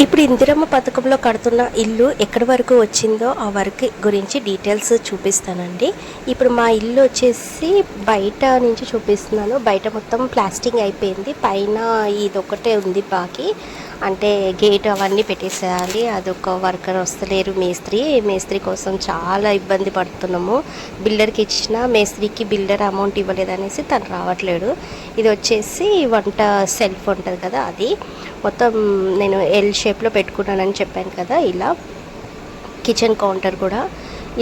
ఇప్పుడు ఇందిరమ్మ పథకంలో కడుతున్న ఇల్లు ఎక్కడి వరకు వచ్చిందో ఆ వర్క్ గురించి డీటెయిల్స్ చూపిస్తానండి. ఇప్పుడు మా ఇల్లు వచ్చేసి బయట నుంచి చూపిస్తున్నాను. బయట మొత్తం ప్లాస్టింగ్ అయిపోయింది. పైన ఇది ఒకటే ఉంది బాకీ. అంటే గేట్ అవన్నీ పెట్టేసేయాలి. అదొక వర్కర్ వస్తలేరు. మేస్త్రి మేస్త్రి కోసం చాలా ఇబ్బంది పడుతున్నాము. బిల్డర్కి ఇచ్చిన మేస్త్రికి బిల్డర్ అమౌంట్ ఇవ్వలేదనేసి తను రావట్లేడు. ఇది వచ్చేసి వంట సెల్ఫ్ ఉంటుంది కదా అది. మొత్తం నేను ఎల్ షేప్లో పెట్టుకున్నానని చెప్పాను కదా ఇలా కిచెన్ కౌంటర్ కూడా.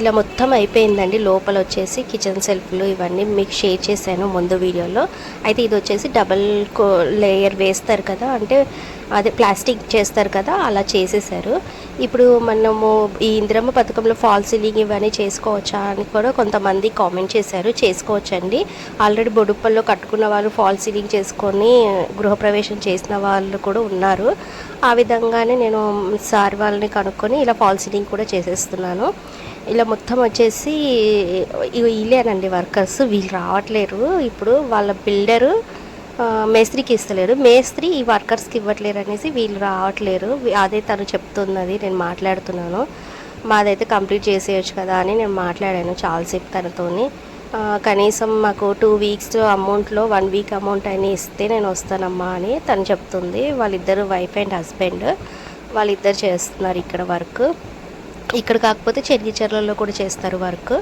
ఇలా మొత్తం అయిపోయిందండి. లోపల వచ్చేసి కిచెన్ సెల్ఫ్లు ఇవన్నీ మీకు షేర్ చేశాను ముందు వీడియోలో. అయితే ఇది వచ్చేసి డబల్ కో లేయర్ వేస్తారు కదా అంటే అదే ప్లాస్టిక్ చేస్తారు కదా అలా చేసేసారు. ఇప్పుడు మనము ఈ ఇందిరమ్మ పథకంలో ఫాల్ సీలింగ్ ఇవన్నీ చేసుకోవచ్చా అని కూడా కొంతమంది కామెంట్ చేశారు. చేసుకోవచ్చండి. ఆల్రెడీ బొడుప్పల్లో కట్టుకున్న వాళ్ళు ఫాల్ సీలింగ్ చేసుకొని గృహప్రవేశం చేసిన వాళ్ళు కూడా ఉన్నారు. ఆ విధంగానే నేను సార్ వాళ్ళని కనుక్కొని ఇలా ఫాల్ సీలింగ్ కూడా చేసేస్తున్నాను. ఇలా మొత్తం వచ్చేసి ఇగో వీళ్ళేనండి వర్కర్స్ వీళ్ళు రావట్లేరు. ఇప్పుడు వాళ్ళ బిల్డరు మేస్త్రికి ఇస్తలేరు. మేస్త్రి ఈ వర్కర్స్కి ఇవ్వట్లేరు అనేసి వీళ్ళు రావట్లేరు. అదే తను చెప్తున్నది నేను మాట్లాడుతున్నాను. మాదైతే కంప్లీట్ చేసేయచ్చు కదా అని నేను మాట్లాడాను చాలాసేపు తనతోని. కనీసం మాకు టూ వీక్స్ అమౌంట్లో వన్ వీక్ అమౌంట్ అయినా ఇస్తే నేను వస్తానమ్మా అని తను చెప్తుంది. వాళ్ళిద్దరు వైఫ్ అండ్ హస్బెండ్ వాళ్ళిద్దరు చేస్తున్నారు ఇక్కడ వర్క్. ఇక్కడ కాకపోతే చెర్లలో కూడా చేస్తారు వర్క్.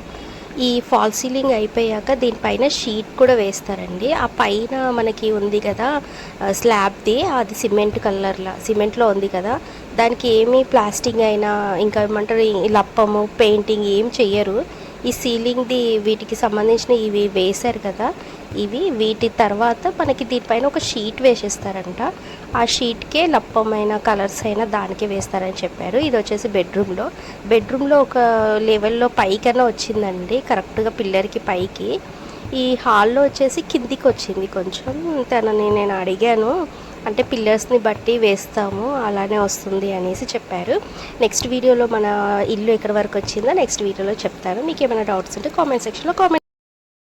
ఈ ఫాల్ సీలింగ్ అయిపోయాక దీనిపైన షీట్ కూడా వేస్తారండి. ఆ పైన మనకి ఉంది కదా స్లాబ్ది అది సిమెంట్ కలర్లా సిమెంట్లో ఉంది కదా. దానికి ఏమీ ప్లాస్టింగ్ అయినా ఇంకా ఏమంటారు లప్పము పెయింటింగ్ ఏం చెయ్యరు. ఈ సీలింగ్ది వీటికి సంబంధించిన ఇవి వేశారు కదా ఇవి వీటి తర్వాత మనకి దీనిపైన ఒక షీట్ వేసేస్తారంట. ఆ షీట్కే లప్పమైన కలర్స్ అయినా దానికే వేస్తారని చెప్పారు. ఇది వచ్చేసి బెడ్రూమ్లో. బెడ్రూమ్లో ఒక లెవెల్లో పైకైనా వచ్చిందండి కరెక్ట్గా పిల్లర్కి పైకి. ఈ హాల్లో వచ్చేసి కిందికి వచ్చింది కొంచెం. తనని నేను అడిగాను అంటే పిల్లర్స్ని బట్టి వేస్తాము అలానే వస్తుంది అనేసి చెప్పారు. నెక్స్ట్ వీడియోలో మన ఇల్లు ఎక్కడి వరకు వచ్చిందో నెక్స్ట్ వీడియోలో చెప్తాను. మీకు ఏమైనా డౌట్స్ ఉంటే కామెంట్ సెక్షన్లో కామెంట్